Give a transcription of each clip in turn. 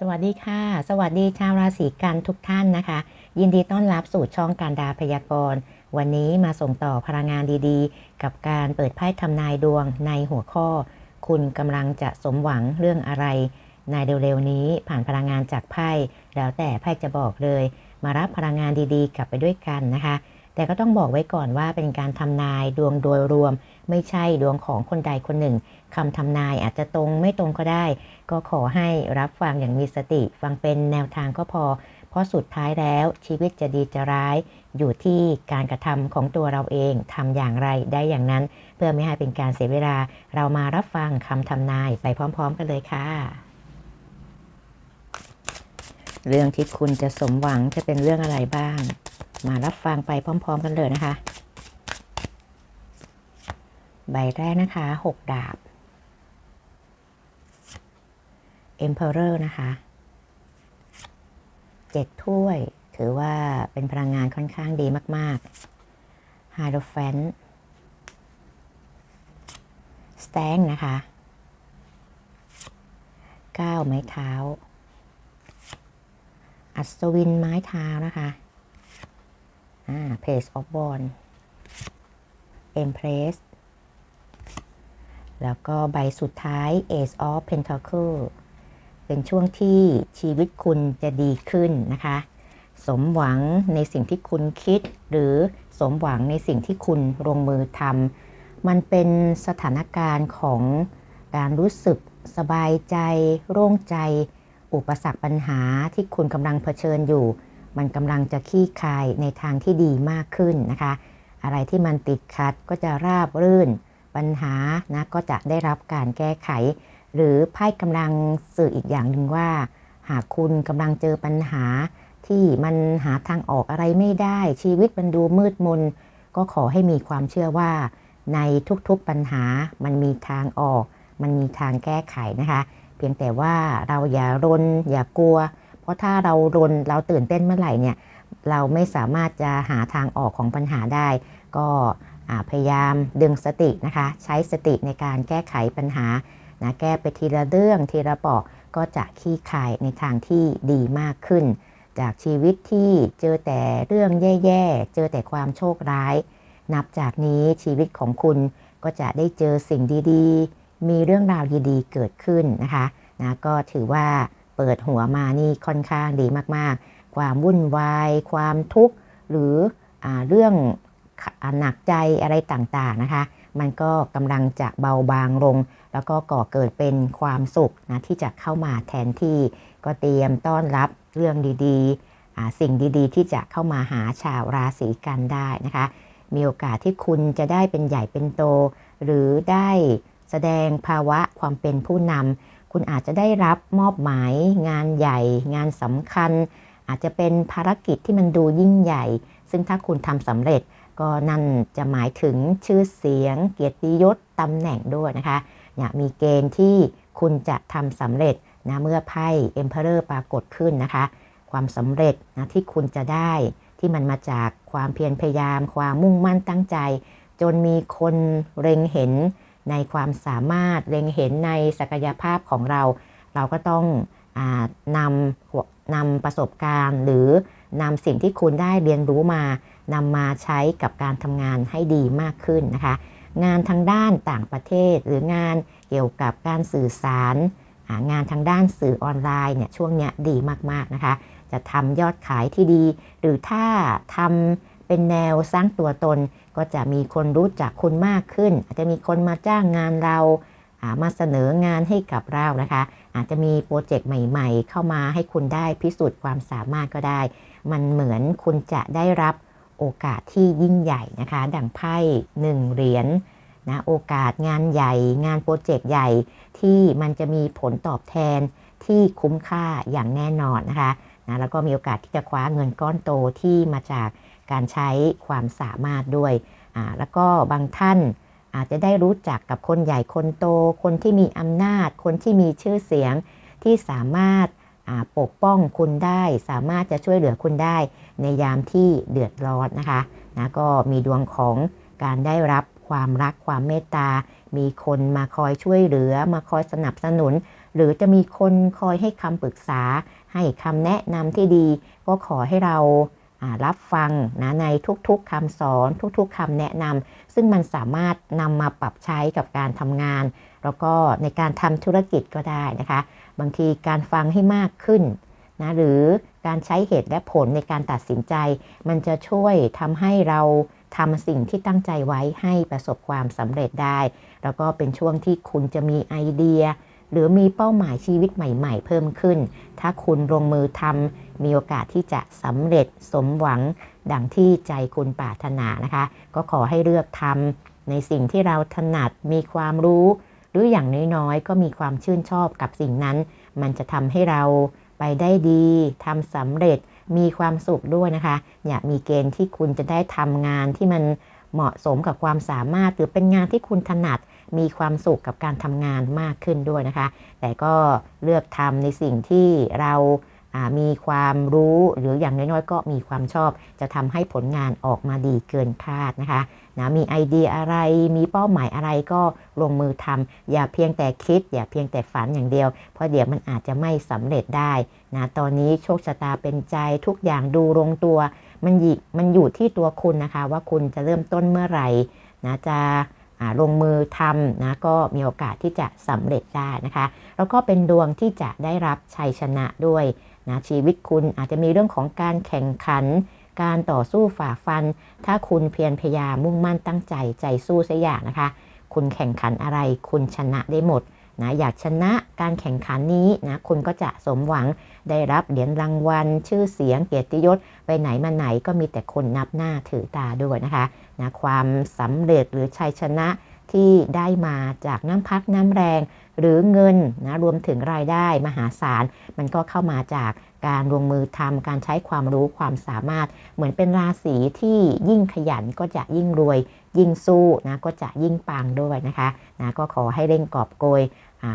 สวัสดีค่ะ สวัสดีชาวราศีกันทุกท่านนะคะ ยินดีต้อนรับสู่ช่องการดาพยากรณ์ วันนี้มาส่งต่อพลังงานดีๆ กับการเปิดไพ่ทำนายดวงในหัวข้อ คุณกำลังจะสมหวังเรื่องอะไร ในเร็วๆนี้ผ่านพลังงานจากไพ่แล้วแต่ไพ่จะบอกเลย มารับพลังงานดีๆ กลับไปด้วยกันนะคะ แต่ก็ต้องบอกไว้ก่อนว่าเป็นการทำนายดวงโดยรวม ไม่ใช่ดวงของคนใดคนหนึ่งคำทำนายอาจจะตรงไม่ตรงก็ได้ ก็ขอให้รับฟังอย่างมีสติ ฟังเป็นแนวทางก็พอ เพราะสุดท้ายแล้วชีวิตจะดีจะร้าย อยู่ที่การกระทำของตัวเราเองทำอย่างไรได้อย่างนั้น เพื่อไม่ให้เป็นการเสียเวลา เรามารับฟังคำทำนายไปพร้อม ๆ กันเลยค่ะเรื่องที่คุณจะสมหวังจะเป็นเรื่องอะไรบ้าง มารับฟังไปพร้อม ๆ กันเลยนะคะ ใบแรกนะคะ6ดาบ Emperor นะคะเจ็ดถ้วย ถือว่าเป็นพลังงานค่อนข้างดีมากๆ Hierophant Stank นะคะ9ไม้เท้า อัศวินไม้เท้านะคะ อ่า Page of w a n Empress แล้วก็ใบสุดท้าย Ace of Pentacle เป็นช่วงที่ชีวิตคุณจะดีขึ้นนะคะ สมหวังในสิ่งที่คุณคิด หรือสมหวังในสิ่งที่คุณลงมือทำมันเป็นสถานการณ์ของการรู้สึกสบายใจ โล่งใจ อุปสรรคปัญหาที่คุณกำลังเผชิญอยู่ มันกำลังจะขี้คายในทางที่ดีมากขึ้นนะคะ อะไรที่มันติดขัดก็จะราบรื่น ปัญหานะก็จะได้รับการแก้ไข หรือไพ่กำลังสื่ออีกอย่างหนึ่งว่า หากคุณกำลังเจอปัญหาที่มันหาทางออกอะไรไม่ได้ชีวิตมันดูมืดมน ก็ขอให้มีความเชื่อว่า ในทุกๆปัญหามันมีทางออก มันมีทางแก้ไขนะคะ เพียงแต่ว่าเราอย่ารนอย่ากลัว ราะถ้าเรารนเราตื่นเต้นเมื่อไหร่เนี่ยเราไม่สามารถจะหาทางออกของปัญหาได้ ก็พยายามดึงสตินะคะ ใช้สติในการแก้ไขปัญหานะแก้ไปทีละเรื่องทีละปอกก็จะขี้คายในทางที่ดีมากขึ้น จากชีวิตที่เจอแต่เรื่องแย่ๆ เจอแต่ความโชคร้าย นับจากนี้ชีวิตของคุณก็จะได้เจอสิ่งดีๆ มีเรื่องราวดีๆเกิดขึ้นนะคะนะก็ถือว่า เปิดหัวมานี่ค่อนข้างดีมากๆ ความวุ่นวาย ความทุกข์ หรืออเรื่องหนักใจอะไรต่างๆนะคะ มันก็กำลังจะเบาบางลง แล้วก็ก่อเกิดเป็นความสุขนะที่จะเข้ามาแทนที่ ก็เตรียมต้อนรับเรื่องดีๆ สิ่งดีๆ ที่จะเข้ามาหาชาวราศีกันได้นะคะ มีโอกาสที่คุณจะได้เป็นใหญ่เป็นโต หรือได้แสดงภาวะความเป็นผู้นำ คุณอาจจะได้รับมอบหมายงานใหญ่ งานสำคัญ อาจจะเป็นภารกิจที่มันดูยิ่งใหญ่ ซึ่งถ้าคุณทำสำเร็จก็นั่นจะหมายถึงชื่อเสียง เกียรติยศตำแหน่งด้วยนะคะอยากมีเกณฑ์ที่คุณจะทำสำเร็จนะเมื่อไพ่ Emperor ปรากฏขึ้นนะคะ ความสำเร็จนะที่คุณจะได้ที่มันมาจากความเพียรพยายาม ความมุ่งมั่นตั้งใจ จนมีคนเล็งเห็น ในความสามารถเล็งเห็นในศักยภาพของเรา เราก็ต้องอนำนำประสบการณ์ หรือนำสิ่งที่คุณได้เรียนรู้มานำมาใช้กับการทำงานให้ดีมากขึ้นนะคะ งานทางด้านต่างประเทศ หรืองานเกี่ยวกับการสื่อสาร งานทางด้านสื่อออนไลน์เนี่ยช่วงนี้ดีมากๆนะคะ จะทำยอดขายที่ดี หรือถ้าทำเป็นแนวสร้างตัวตน ก็จะมีคนรู้จักคุณมากขึ้น อาจจะมีคนมาจ้างงานเรามาเสนองานให้กับเรานะคะ อาจจะมีโปรเจกต์ใหม่ ๆ เข้ามาให้คุณได้พิสูจน์ความสามารถก็ได้ มันเหมือนคุณจะได้รับโอกาสที่ยิ่งใหญ่นะคะ ดังไพ่หนึ่งเหรียญนะโอกาสงานใหญ่ งานโปรเจกต์ใหญ่ที่มันจะมีผลตอบแทนที่คุ้มค่าอย่างแน่นอนนะคะนะแล้วก็มีโอกาสที่จะคว้าเงินก้อนโตที่มาจาก การใช้ความสามารถด้วย แล้วก็บางท่านอาจจะได้รู้จักกับคนใหญ่คนโต คนที่มีอำนาจ คนที่มีชื่อเสียงที่สามารถปกป้องคุณได้ สามารถจะช่วยเหลือคุณได้ ในยามที่เดือดร้อนนะคะนะก็มีดวงของการได้รับความรักความเมตตา มีคนมาคอยช่วยเหลือ มาคอยสนับสนุน หรือจะมีคนคอยให้คำปรึกษา ให้คำแนะนำที่ดี ก็ขอให้เรา รับฟังนะในทุกๆคำสอน ทุกๆคำแนะนำซึ่งมันสามารถนำมาปรับใช้กับการทำงาน แล้วก็ในการทำธุรกิจก็ได้นะคะ บางทีการฟังให้มากขึ้นนะหรือการใช้เหตุและผลในการตัดสินใจ มันจะช่วยทำให้เราทำสิ่งที่ตั้งใจไว้ให้ประสบความสำเร็จได้ แล้วก็เป็นช่วงที่คุณจะมีไอเดีย หรือมีเป้าหมายชีวิตใหม่ ๆ เพิ่มขึ้น ถ้าคุณลงมือทำมีโอกาสที่จะสำเร็จสมหวังดังที่ใจคุณปรารถนานะคะ ก็ขอให้เลือกทำในสิ่งที่เราถนัดมีความรู้ หรืออย่างน้อยๆ ก็มีความชื่นชอบกับสิ่งนั้น มันจะทำให้เราไปได้ดีทำสำเร็จมีความสุขด้วยนะคะอย่ามีเกณฑ์ที่คุณจะได้ทำงานที่มันเหมาะสมกับความสามารถ หรือเป็นงานที่คุณถนัด มีความสุขกับการทำงานมากขึ้นด้วยนะคะ แต่ก็เลือกทำในสิ่งที่เรามีความรู้หรืออย่างน้อยๆ ก็มีความชอบ จะทำให้ผลงานออกมาดีเกินคาดนะคะนะมีไอเดียอะไรมีเป้าหมายอะไรก็ลงมือทำอย่าเพียงแต่คิด อย่าเพียงแต่ฝันอย่างเดียว เพราะเดี๋ยวมันอาจจะไม่สำเร็จได้นะตอนนี้โชคชะตาเป็นใจทุกอย่างดูลงตัว มันยิมันอยู่ที่ตัวคุณนะคะ ว่าคุณจะเริ่มต้นเมื่อไหร่นะจะ ลงมือทำนะก็มีโอกาสที่จะสำเร็จได้นะคะ แล้วก็เป็นดวงที่จะได้รับชัยชนะด้วยนะชีวิตคุณอาจจะมีเรื่องของการแข่งขัน การต่อสู้ฝ่าฟัน ถ้าคุณเพียรพยายามมุ่งมั่นตั้งใจใจสู้สักอย่างนะคะ คุณแข่งขันอะไรคุณชนะได้หมด นะอยากชนะการแข่งขันนี้นะคุณก็จะสมหวังได้รับเหรียญรางวัล ชื่อเสียงเกียรติยศ ไปไหนมาไหนก็มีแต่คนนับหน้าถือตาด้วยนะคะนะความสำเร็จหรือชัยชนะที่ได้มาจากน้ำพักน้ำแรง หรือเงินนะรวมถึงรายได้มหาศาล มันก็เข้ามาจากการลงมือทำการใช้ความรู้ความสามารถ เหมือนเป็นราศีที่ยิ่งขยันก็จะยิ่งรวย ยิ่งสู้นะก็จะยิ่งปังด้วยนะคะนะก็ขอให้เร่งกอบโกย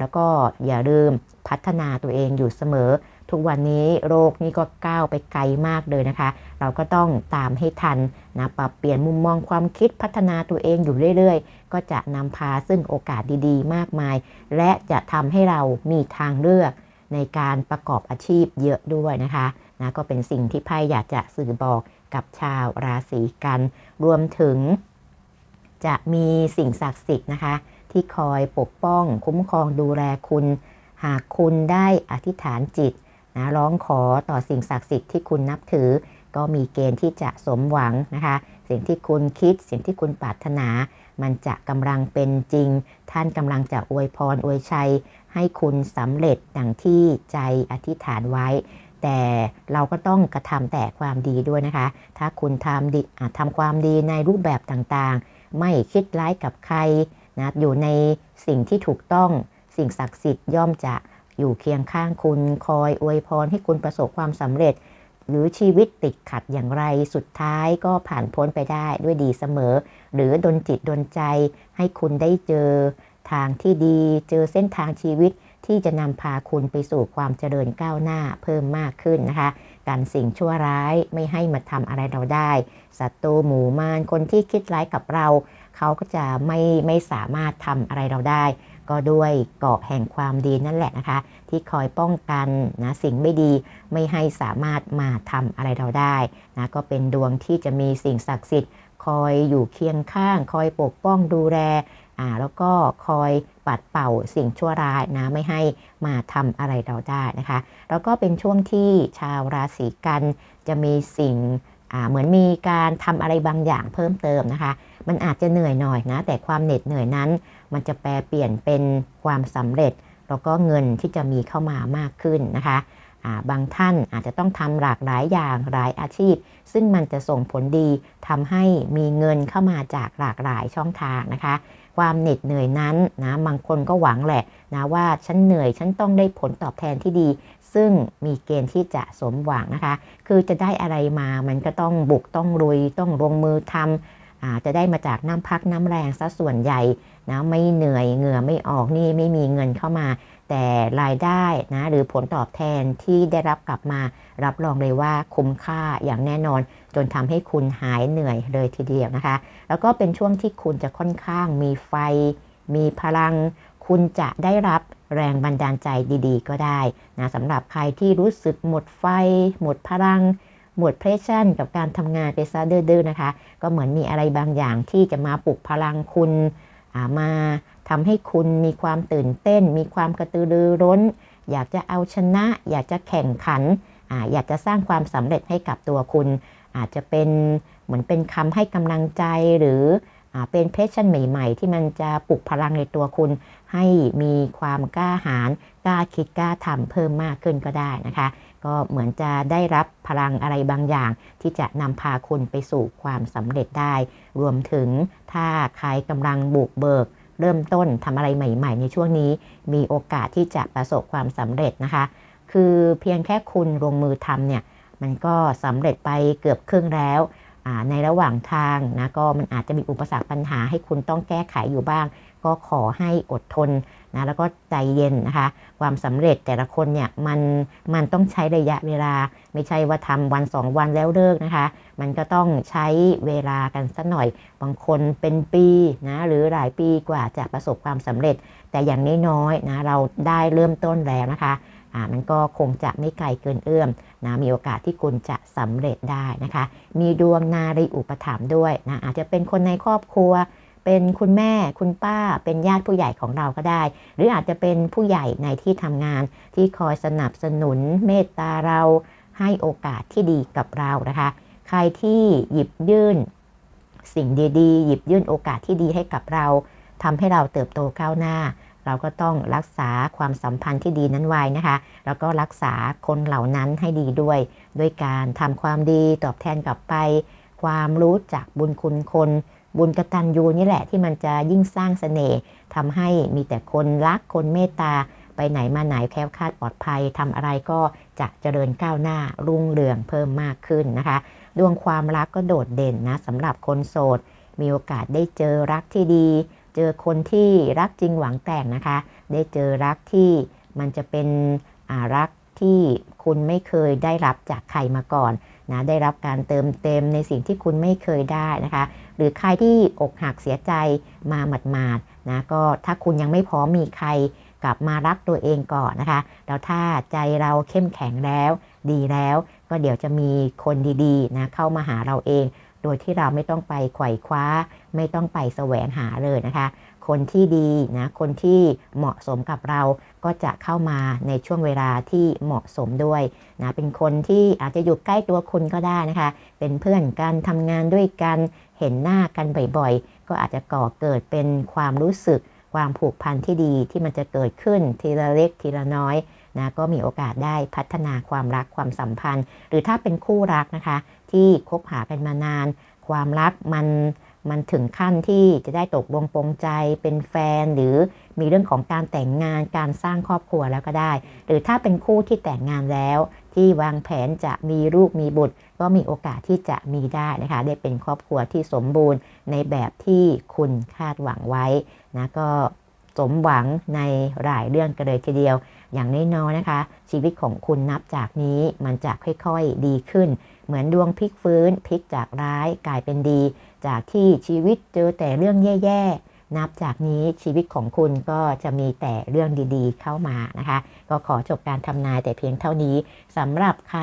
แล้วก็อย่าลืมพัฒนาตัวเองอยู่เสมอ ทุกวันนี้โรคนี่ก็ก้าวไปไกลมากเลยนะคะ เราก็ต้องตามให้ทันนะปรับเปลี่ยนมุมมองความคิดพัฒนาตัวเองอยู่เรื่อยๆ ก็จะนำพาซึ่งโอกาสดีๆ มากมาย และจะทำให้เรามีทางเลือกในการประกอบอาชีพเยอะด้วยนะคะนะก็เป็นสิ่งที่ไพ่อยากจะสื่อบอกกับชาวราศีกัน รวมถึงจะมีสิ่งศักดิ์สิทธิ์นะคะ ที่คอยปกป้อง คุ้มครองดูแลคุณ หากคุณได้อธิษฐานจิตนะร้องขอต่อสิ่งศักดิ์สิทธิ์ที่คุณนับถือ ก็มีเกณฑ์ที่จะสมหวังนะคะ สิ่งที่คุณคิด สิ่งที่คุณปรารถนา มันจะกำลังเป็นจริง ท่านกำลังจะอวยพรอวยชัย ให้คุณสำเร็จดังที่ใจอธิษฐานไว้แต่เราก็ต้องกระทำแต่ความดีด้วยนะคะ ถ้าคุณทำดีทำความดีในรูปแบบต่างๆ ไม่คิดร้ายกับใคร นะอยู่ในสิ่งที่ถูกต้องสิ่งศักดิ์สิทธิ์ย่อมจะอยู่เคียงข้างคุณคอยอวยพรให้คุณประสบความสำเร็จ หรือชีวิตติดขัดอย่างไรสุดท้ายก็ผ่านพ้นไปได้ด้วยดีเสมอ หรือดนจิตดนใจให้คุณได้เจอทางที่ดีเจอเส้นทางชีวิตที่จะนำพาคุณไปสู่ความเจริญก้าวหน้าเพิ่มมากขึ้นนะคะการสิ่งชั่วร้ายไม่ให้มาทำอะไรเราได้ศัตรูหมู่มารคนที่คิดร้ายกับเรา เขาก็จะไม่ไม่สามารถทำอะไรเราได้ ก็ด้วยเกาะแห่งความดีนั่นแหละนะคะ ที่คอยป้องกันนะสิ่งไม่ดีไม่ให้สามารถมาทำอะไรเราได้นะก็เป็นดวงที่จะมีสิ่งศักดิ์สิทธิ์ คอยอยู่เคียงข้าง คอยปกป้องดูแลอ่าแล้วก็คอยปัดเป่าสิ่งชั่วร้ายนะไม่ให้มาทำอะไรเราได้นะคะ แล้วก็เป็นช่วงที่ชาวราศีกันจะมีสิ่งอ่าเหมือนมีการทำอะไรบางอย่างเพิ่มเติมนะคะ มันอาจจะเหนื่อยหน่อยนะ แต่ความเหน็ดเหนื่อยนั้น มันจะแปลเปลี่ยนเป็นความสำเร็จ แล้วก็เงินที่จะมีเข้ามามากขึ้นนะคะบางท่านอาจจะต้องทำหลากหลายอย่างหลายอาชีพ ซึ่งมันจะส่งผลดีทำให้มีเงินเข้ามาจากหลากหลายช่องทางนะคะ ความเหน็ดเหนื่อยนั้นนะบางคนก็หวังแหละนะว่าฉันเหนื่อยฉันต้องได้ผลตอบแทนที่ดี ซึ่งมีเกณฑ์ที่จะสมหวังนะคะ คือจะได้อะไรมามันก็ต้องบุกต้องลุยต้องลงมือทำ จะได้มาจากน้ำพักน้ำแรงซะส่วนใหญ่นะไม่เหนื่อยเหงื่อไม่ออกนี่ไม่มีเงินเข้ามา แต่รายได้นะหรือผลตอบแทนที่ได้รับกลับมา รับรองเลยว่าคุ้มค่าอย่างแน่นอน จนทำให้คุณหายเหนื่อยเลยทีเดียวนะคะ แล้วก็เป็นช่วงที่คุณจะค่อนข้างมีไฟ มีพลัง คุณจะได้รับแรงบันดาลใจดี ๆ ก็ได้นะสำหรับใครที่รู้สึกหมดไฟ หมดพลัง หมดเพรสชั่นกับการทำงานไปซะดื้อๆนะคะ ก็เหมือนมีอะไรบางอย่างที่จะมาปลุกพลังคุณมาทำให้คุณมีความตื่นเต้น มีความกระตือรือร้น อยากจะเอาชนะ อยากจะแข่งขันออยากจะสร้างความสำเร็จให้กับตัวคุณ อาจจะเป็นเหมือนเป็นคำให้กำลังใจหรือเป็นเพชชั่นใหม่ ๆ ที่มันจะปลุกพลังในตัวคุณ ให้มีความกล้าหาญกล้าคิดกล้าทำเพิ่มมากขึ้นก็ได้นะคะ ก็เหมือนจะได้รับพลังอะไรบางอย่าง ที่จะนำพาคุณไปสู่ความสำเร็จได้ รวมถึงถ้าใครกำลังบุกเบิก เริ่มต้นทำอะไรใหม่ ๆ ในช่วงนี้ มีโอกาสที่จะประสบความสำเร็จนะคะ คือเพียงแค่คุณลงมือทำเนี่ยมันก็สำเร็จไปเกือบครึ่งแล้วในระหว่างทางนะก็มันอาจจะมีอุปสรรคปัญหาให้คุณต้องแก้ไขอยู่บ้าง ก็ขอให้อดทน นะแล้วก็ใจเย็นนะคะ ความสำเร็จแต่ละคนเนี่ยมันมันต้องใช้ระยะเวลา ไม่ใช่ว่าทำวันสองวันแล้วเลิกนะคะ มันก็ต้องใช้เวลากันสักหน่อย บางคนเป็นปีนะหรือหลายปีกว่าจะประสบความสำเร็จ แต่อย่างน้อยๆนะเราได้เริ่มต้นแล้วนะคะอ่ามันก็คงจะไม่ไกลเกินเอื้อมนะมีโอกาสที่คุณจะสำเร็จได้นะคะ มีดวงนารีอุปถัมภ์ด้วยนะอาจจะเป็นคนในครอบครัว เป็นคุณแม่คุณป้าเป็นญาติผู้ใหญ่ของเราก็ได้ หรืออาจจะเป็นผู้ใหญ่ในที่ทำงานที่คอยสนับสนุนเมตตาเราให้โอกาสที่ดีกับเรานะคะ ใครที่หยิบยื่น สิ่งดีๆ หยิบยื่นโอกาสที่ดีให้กับเราทำให้เราเติบโตก้าวหน้า เราก็ต้องรักษาความสัมพันธ์ที่ดีนั้นไว้นะคะ แล้วก็รักษาคนเหล่านั้นให้ดีด้วยด้วยการทำความดีตอบแทนกลับไป ความรู้จักบุญคุณคน บุญกตัญญูนี่แหละที่มันจะยิ่งสร้างสเสน่ห์ทำให้มีแต่คนรักคนเมตตาไปไหนมาไหนแคล้วคลาดปลอดภัยทำอะไรก็จะเจริญก้าวหน้ารุ่งเรืองเพิ่มมากขึ้นนะคะ ดวงความรักก็โดดเด่นนะสำหรับคนโสด มีโอกาสได้เจอรักที่ดี เจอคนที่รักจริงหวังแต่งนะคะ ได้เจอรักที่มันจะเป็นรักที่คุณไม่เคยได้รับจากใครมาก่อน นะได้รับการเติมเต็มในสิ่งที่คุณไม่เคยได้นะคะ หรือใครที่อกหักเสียใจมาหมาดๆนะก็ถ้าคุณยังไม่พร้อมมีใครกลับมารักตัวเองก่อนนะคะ แล้วถ้าใจเราเข้มแข็งแล้ว ดีแล้ว ก็เดี๋ยวจะมีคนดีๆนะเข้ามาหาเราเอง โดยที่เราไม่ต้องไปไขว่คว้า ไม่ต้องไปแสวงหาเลยนะคะ คนที่ดีนะคนที่เหมาะสมกับเราก็จะเข้ามาในช่วงเวลาที่เหมาะสมด้วยนะเป็นคนที่อาจจะอยู่ใกล้ตัวคุณก็ได้นะคะ เป็นเพื่อนกันทำงานด้วยกันเห็นหน้ากันบ่อยๆ ก็อาจจะก่อเกิดเป็นความรู้สึกความผูกพันที่ดีที่มันจะเกิดขึ้นทีละเล็กทีละน้อยนะก็มีโอกาสได้พัฒนาความรักความสัมพันธ์ หรือถ้าเป็นคู่รักนะคะ ที่คบหากันมานาน ความรักมัน มันถึงขั้นที่จะได้ตกลงปรงใจเป็นแฟน หรือมีเรื่องของการแต่งงานการสร้างครอบครัวแล้วก็ได้ หรือถ้าเป็นคู่ที่แต่งงานแล้ว ที่วางแผนจะมีลูกมีบุตร ก็มีโอกาสที่จะมีได้นะคะ ได้เป็นครอบครัวที่สมบูรณ์ในแบบที่คุณคาดหวังไว้นะก็สมหวังในหลายเรื่องกันเลยทีเดียว อย่างน้อยๆนะคะ ชีวิตของคุณนับจากนี้มันจะค่อยๆดีขึ้น เหมือนดวงพลิกฟื้นพลิกจากร้ายกลายเป็นดี จากที่ชีวิตเจอแต่เรื่องแย่ๆ นับจากนี้ชีวิตของคุณก็จะมีแต่เรื่องดีๆ เข้ามานะคะ ก็ขอจบการทำนายแต่เพียงเท่านี้สำหรับใคร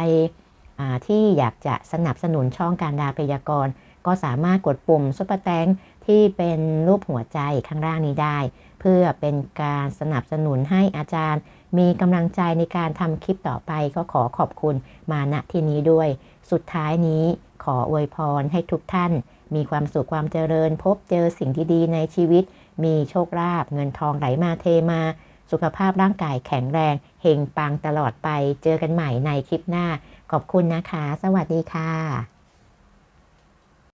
ที่อยากจะสนับสนุนช่องการดาพยากรณ์ก็สามารถกดปุ่มซุปเปอร์แตงที่เป็นรูปหัวใจข้างล่างนี้ได้ เพื่อเป็นการสนับสนุนให้อาจารย์ มีกำลังใจในการทำคลิปต่อไปก็ขอขอบคุณมาณที่นี้ด้วย สุดท้ายนี้ขออวยพรให้ทุกท่าน มีความสุขความเจริญ พบเจอสิ่งที่ดีในชีวิต มีโชคลาภเงินทองไหลมาเทมา สุขภาพร่างกายแข็งแรงเฮงปังตลอดไป เจอกันใหม่ในคลิปหน้า ขอบคุณนะคะ สวัสดีค่ะ